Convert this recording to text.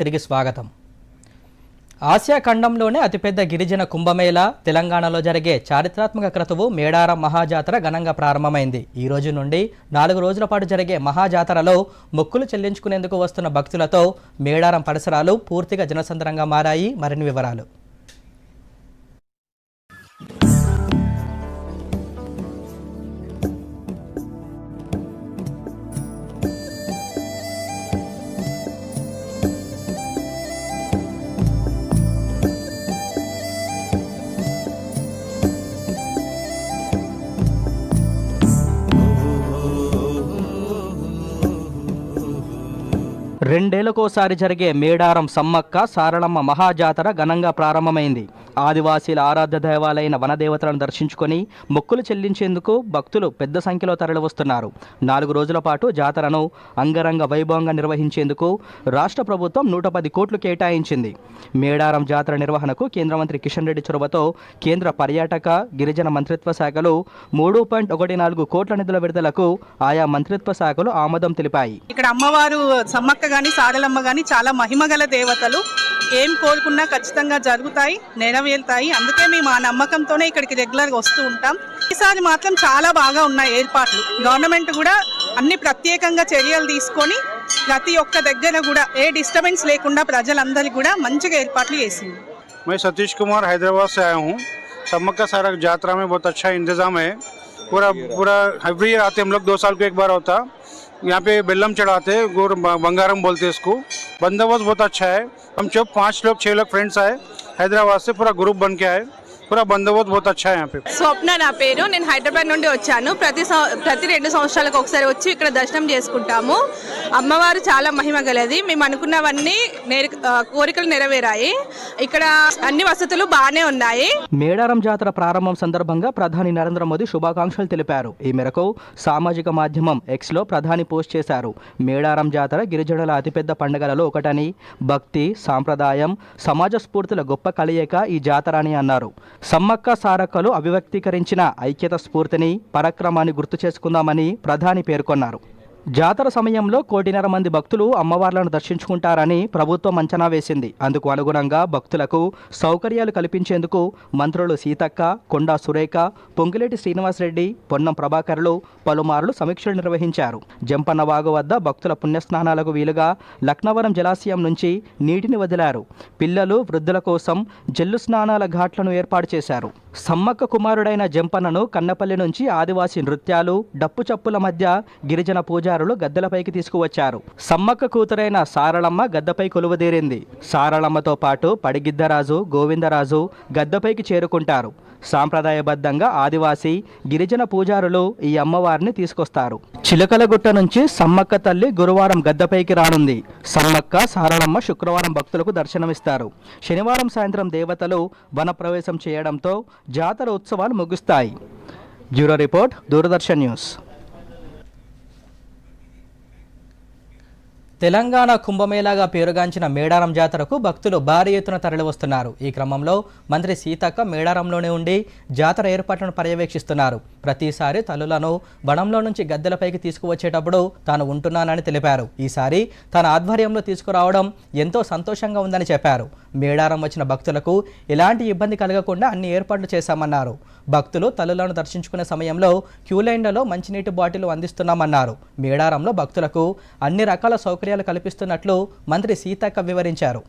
తిరిగి స్వాగతం. ఆసియా ఖండంలోనే అతిపెద్ద గిరిజన కుంభమేళ తెలంగాణలో జరిగే చారిత్రాత్మక క్రతువు మేడారం మహాజాతర ఘనంగా ప్రారంభమైంది. ఈ రోజు నుండి నాలుగు రోజుల పాటు జరిగే మహాజాతరలో మొక్కులు చెల్లించుకునేందుకు వస్తున్న భక్తులతో మేడారం పరిసరాలు పూర్తిగా జనసంద్రంగా మారాయి. మరిన్ని వివరాలు. రెండేళ్ళకోసారి జరిగే మేడారం సమ్మక్క సారళమ్మ మహాజాతర ఘనంగా ప్రారంభమైంది. ఆదివాసీల ఆరాధ్య దైవాలైన వనదేవతలను దర్శించుకొని మొక్కులు చెల్లించేందుకు భక్తులు పెద్ద సంఖ్యలో తరలివస్తున్నారు. నాలుగు రోజుల పాటు జాతరను అంగరంగ వైభవంగా నిర్వహించేందుకు రాష్ట్ర ప్రభుత్వం నూట పది కోట్లు కేటాయించింది. మేడారం జాతర నిర్వహణకు కేంద్ర మంత్రి కిషన్ రెడ్డి చొరవతో కేంద్ర పర్యాటక గిరిజన మంత్రిత్వ శాఖలు మూడు పాయింట్ ఒకటి నాలుగు కోట్ల నిధుల విడుదలకు ఆయా మంత్రిత్వ శాఖలు ఆమోదం తెలిపాయి. ఇక్కడ అమ్మవారు సమ్మక్క గాని సారలమ్మ గాని చాలా మహిమగల దేవతలు ఏం కోరుకున్నా ఖచ్చితంగా జరుగుతాయి నెరవేరుతాయి అందుకే మేము ఆ నమ్మకంతోనే ఇక్కడికి రెగ్యులర్గా వస్తూ ఉంటాం ఈసారి మాత్రం చాలా బాగా ఉన్నాయి ఏర్పాట్లు గవర్నమెంట్ కూడా అన్ని ప్రత్యేకంగా చర్యలు తీసుకొని ప్రతి ఒక్క దగ్గర కూడా ఏ డిస్టర్బెన్స్ లేకుండా ప్రజలందరికీ కూడా మంచిగా ఏర్పాట్లు చేసింది मैं सतीश कुमार हैदराबाद से आया हूँ सम्मक्का सारा यात्रा में बहुत अच्छा इंतज़ाम है पूरा पूरा एवरी ईयर आते हम लोग दो साल को एक बार होता यहाँ पे बेल्लम चढ़ाते गोर बंगारम बोलते हैं इसको बंदोबस्त बहुत अच्छा है हम जब पाँच लोग छः लोग फ्रेंड्स आए हैदराबाद से पूरा ग्रुप बन के आए पूरा बंदोबस्त बहुत अच्छा है यहाँ पे స్వప్న నా పేరు నేను హైదరాబాద్ నుండి వచ్చాను ప్రతి సం- ప్రతి రెండు సంవత్సరాలకు ఒకసారి వచ్చి ఇక్కడ దర్శనం చేసుకుంటాము అమ్మవారు చాలా మహిమ గలది. మేము అనుకున్నవన్నీ కోరికలు నెరవేరాయి. ఇక్కడ అన్ని వసతులు బాగానే ఉన్నాయి. మేడారం జాతర ప్రారంభం సందర్భంగా ప్రధాని నరేంద్ర మోదీ శుభాకాంక్షలు తెలిపారు. ఈ మేరకు సామాజిక మాధ్యమం ఎక్స్లో ప్రధాని పోస్ట్ చేశారు. మేడారం జాతర గిరిజనుల అతిపెద్ద పండుగలలో ఒకటని భక్తి సాంప్రదాయం సమాజ స్ఫూర్తుల గొప్ప కలయిక ఈ జాతర అని అన్నారు. సమ్మక్క సారక్కలు అభివ్యక్తీకరించిన ఐక్యత స్ఫూర్తిని పరాక్రమాన్ని గుర్తు చేసుకుందామని ప్రధాని పేర్కొన్నారు. జాతర సమయంలో కోటిన్నర మంది భక్తులు అమ్మవార్లను దర్శించుకుంటారని ప్రభుత్వం అంచనా వేసింది. అందుకు అనుగుణంగా భక్తులకు సౌకర్యాలు కల్పించేందుకు మంత్రులు సీతక్క కొండా సురేఖ పొంగిలేటి శ్రీనివాసరెడ్డి పొన్నం ప్రభాకర్లు పలుమార్లు సమీక్షలు నిర్వహించారు. జంపన్న వాగు వద్ద భక్తుల పుణ్యస్నానాలకు వీలుగా లక్నవరం జలాశయం నుంచి నీటిని వదిలారు. పిల్లలు వృద్ధుల కోసం జల్లు స్నానాల ఘాట్లను ఏర్పాటు చేశారు. సమ్మక్క కుమారుడైన జంపన్నను కన్నపల్లి నుంచి ఆదివాసీ నృత్యాలు డప్పు చప్పుల మధ్య గిరిజన పూజ పూజారులు గద్దెలపైకి తీసుకువచ్చారు. సమ్మక్క కూతురైన సారళమ్మ గద్దపై కొలువదీరింది. సారళమ్మతో పాటు పడిగిద్దరాజు గోవిందరాజు గద్దపైకి చేరుకుంటారు. సాంప్రదాయబద్ధంగా ఆదివాసీ గిరిజన పూజారులు ఈ అమ్మవారిని తీసుకొస్తారు. చిలకలగుట్ట నుంచి సమ్మక్క తల్లి గురువారం గద్దపైకి రానుంది. సమ్మక్క సారళమ్మ శుక్రవారం భక్తులకు దర్శనమిస్తారు. శనివారం సాయంత్రం దేవతలు వనప్రవేశం చేయడంతో జాతర ఉత్సవాలు ముగుస్తాయి. Bureau report Doordarshan news. Telangana కుంభమేళాగా పేరుగాంచిన మేడారం జాతరకు భక్తులు భారీ ఎత్తున తరలివస్తున్నారు. ఈ క్రమంలో మంత్రి సీతక్క మేడారంలోనే ఉండి జాతర ఏర్పాట్లను పర్యవేక్షిస్తున్నారు. ప్రతిసారి తల్లులను వనంలో నుంచి గద్దెలపైకి తీసుకువచ్చేటప్పుడు తాను ఉంటున్నానని తెలిపారు. ఈసారి తన ఆధ్వర్యంలో తీసుకురావడం ఎంతో సంతోషంగా ఉందని చెప్పారు. మేడారం వచ్చిన భక్తులకు ఎలాంటి ఇబ్బంది కలగకుండా అన్ని ఏర్పాట్లు చేశామన్నారు. భక్తులు తల్లులను దర్శించుకునే సమయంలో క్యూలైన్లలో మంచినీటి బాటిల్ అందిస్తున్నామన్నారు. మేడారంలో భక్తులకు అన్ని రకాల సౌకర్యాలు కల్పిస్తున్నట్లు మంత్రి సీతక్క వివరించారు.